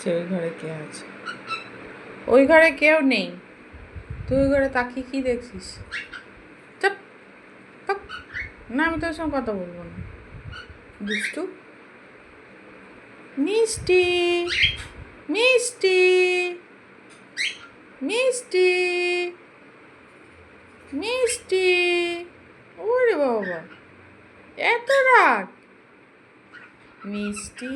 দেখছে ওই ঘরে কে আছে? ওই ঘরে কেউ নেই। তুই ওই ঘরে তাকিয়ে কি দেখছিস। না, আমি তোর সঙ্গে কথা বলব না। দুষ্টু। মিষ্টি। মিষ্টি। মিষ্টি। মিষ্টি। ওরে বাবা, এত রাগ। মিষ্টি।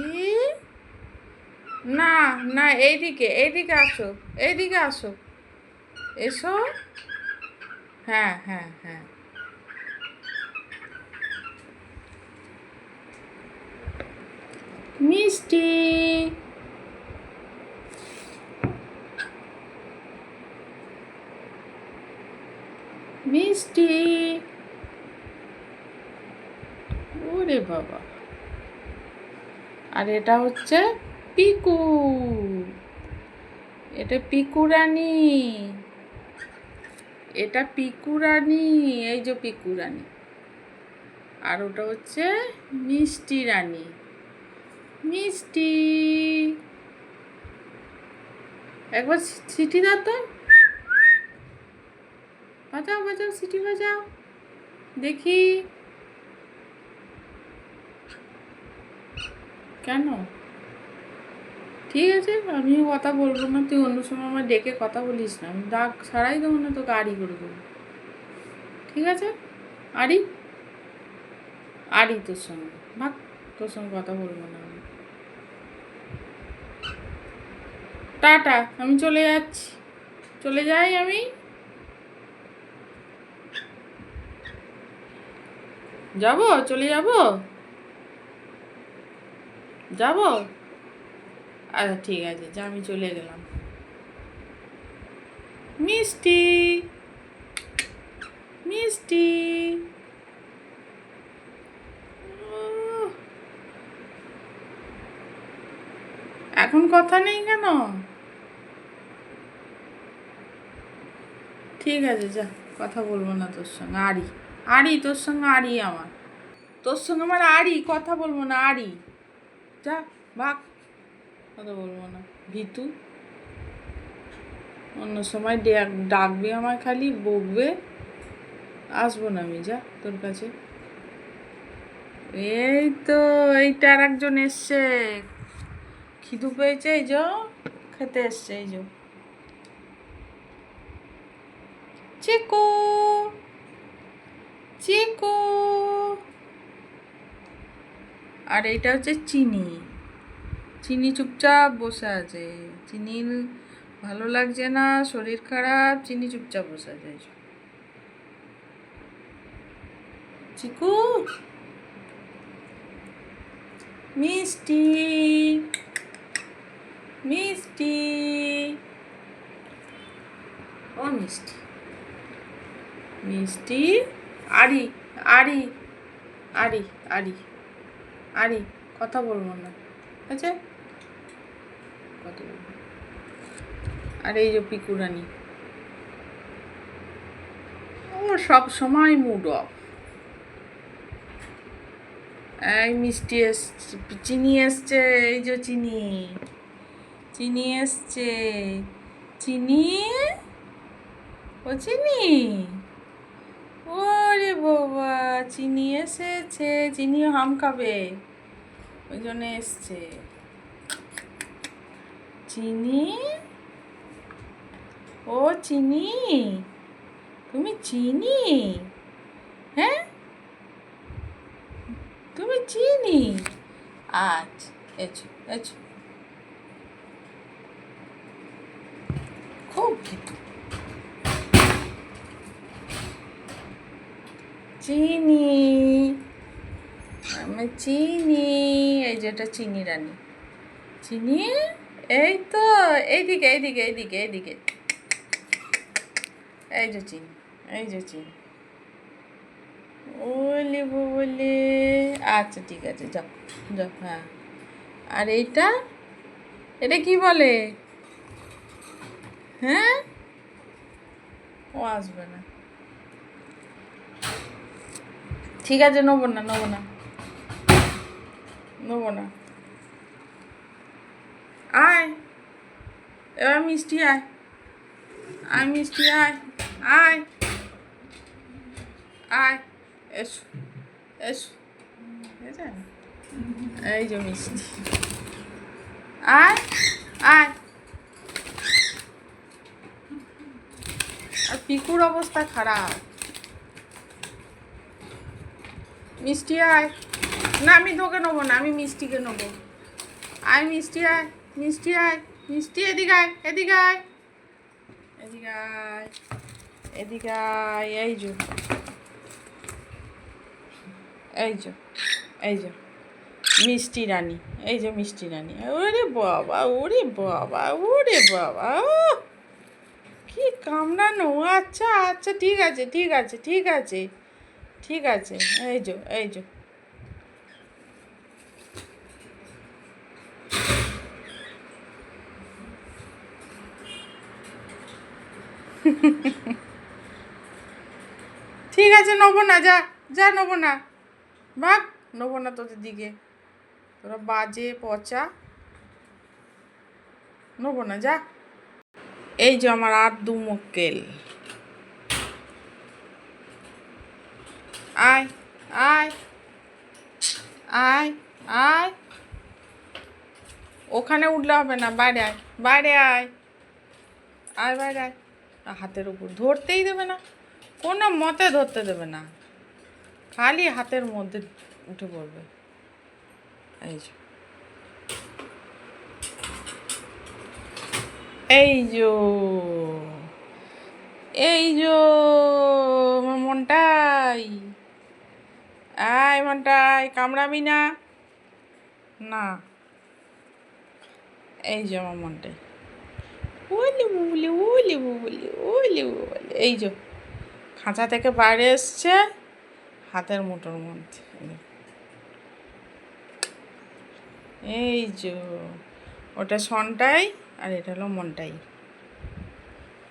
না না, এইদিকে এইদিকে আসো এইদিকে আসো। এসো। হ্যাঁ হ্যাঁ হ্যাঁ। মিষ্টি। মিষ্টি। ওরে বাবা। আর এটা হচ্ছে পিকু। এটা পিকু রানী। এটা পিকু রানী, এই যে পিকু রানী। আর ওটা হচ্ছে মিষ্টি রানী। মিষ্টি। একবার সিটি দাও তো। বাজাও বাজাও সিটি বাজাও। দেখি। কেন? ঠিক আছে, আমিও কথা বলব না। তুই অন্য সময় আমার ডেকে কথা বলিস না। আমি ডাক ছাড়াই দেবো না, তোকে আড়ি করে দেবো। ঠিক আছে? আড়ি? আড়ি তোর সঙ্গে। ভাগ, তোর সঙ্গে কথা বলব না আমি। টাটা, আমি চলে যাচ্ছি। চলে যাই আমি। যাব? চলে যাব? যাব? আচ্ছা ঠিক আছে, যা, আমি চলে গেলাম। মিষ্টি। মিষ্টি। এখন কথা নেই কেন? ঠিক আছে, যা, কথা বলব না তোর সঙ্গে, আড়ি। আড়ি, তোর সঙ্গে আড়ি আমার। তোর সঙ্গে আমার আড়ি, কথা বলব না, আড়ি। যা, ভাগ। কথা বলব না। ভিতু, অন্য সময় ডাক ডাকবে আমায় খালি, বকবে। আসব না আমি, যা, তোর কাছে। এই তো, এইটা আর একজন এসছে। খিদু পেয়েছে, এই যো, খেতে এসছে, এই যো। চিকু চিকু। আর এইটা হচ্ছে চিনি। চিনি চুপচাপ বসে আছে। চিনির ভালো লাগছে না, শরীর খারাপ, চিনি চুপচাপ বসে আছে। চিকু? মিষ্টি। মিষ্টি। ও, মিষ্টি। মিষ্টি? আড়ি আড়ি আড়ি আড়ি আড়ি। কথা বলব না। ঠিক আছে বলব আর এই যে পিকুরানি ও, সব সময় মুড অফ এই মিষ্টি এসছে, চিনি এসছে, এই যে চিনি। চিনি এসছে। চিনি? ও, চিনি? ওরে বাবা, চিনি এসেছে, চিনিও হাম খাবে। ওই জন্য এসছে। চিনি? ও চিনি? তুমি চিনি? হ্যাঁ? তুমি চিনি? আচ্ছা এছো এছো। খুব চিনি। আমি চিনি, এই যেটা চিনি রানী। চিনি? এই তো এইদিকে এইদিকে এইদিকে এইদিকে। এই যে চিনি, এই যে চিনি। ওলে বলে আচ্ছা ঠিক আছে, যাও যাও হ্যাঁ। আর এইটা? এটা কি বলে? হ্যাঁ? ও আসবে না। ঠিক আছে, নেব না নেব না। নেব না। আয়। এবার মিষ্টি আয়। আয়, মিষ্টি আয়। আয়। আয়। এসো এসো। এই যে মিষ্টি। আয় আয়। আর পিকুর অবস্থা খারাপ। মিষ্টি আয়। না, আমি তোকে নেব না, আমি মিষ্টিকে নেব। আয়, মিষ্টি আয়। মিষ্টি আয় মিষ্টি এদিকে আয় এদিকে আয়। এদিকে আয় এদিকে আয়, এই যে। এই যে এই যে। মিষ্টি রানী, এই যে মিষ্টি রানী। ওরে বাবা ওরে বাবা ওরে বাবা, ও! কি কামড়ানো আচ্ছা আচ্ছা ঠিক আছে ঠিক আছে ঠিক আছে ঠিক আছে। এই যে এই যে। ঠিক আছে, নেব না, যা যা নেব না। ভাগ নেব না তোদের দিকে। তোরা বাজে পচা। নেব না, যা। এই যে আমার আর দু মক্কেল। আয় আয় আয় আয়। ওখানে উঠলে হবে না, বাইরে আয় বাইরে আয়। আয়, বাইরে আয়। হাতের উপর ধরতেই দেবে না। কোনো মতে ধরতে দেবে না। খালি হাতের মধ্যে উঠে পড়বে। এই যে। এই যো। এই যো আমার মনটাই। আয় মনটাই, কামড়াবি না। না। এই যে আমার মনটাই। ওলি বুবলি ওলি বুবলি ওলি বুবলি এই যে, খাঁচা থেকে বাইরে এসছে হাতের মুঠোর মধ্যে। এই যে, ওটা সনটাই আর এটা হলো মনটাই।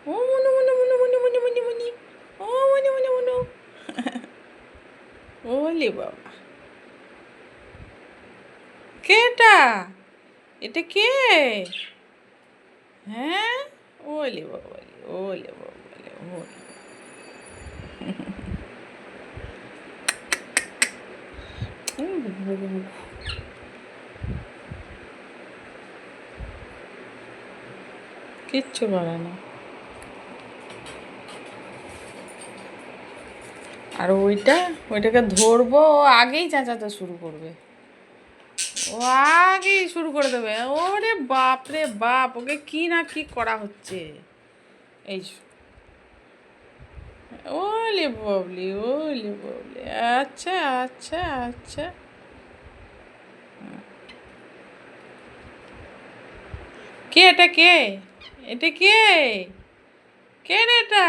ও, মনু, মনে, মনু মনু মনু মনু, মনি। ও, মনু মনু মনু। ওলে বাবা। কে এটা এটা কে? হ্যাঁ? ওলে বাবা ওলে বাবা ওলে কিচ্ছু করে না আর ওইটা, ওইটাকে ধরবো, আগেই চেঁচাতে শুরু করবে। ও আগেই শুরু করে দেবে। ওরে বাপ রে বাপ, ওকে কি না কি করা হচ্ছে? এই। ওলে বাবলি ওলে বাবলি আচ্ছা আচ্ছা আচ্ছা। কে এটা কে? এটা কে? কে এটা?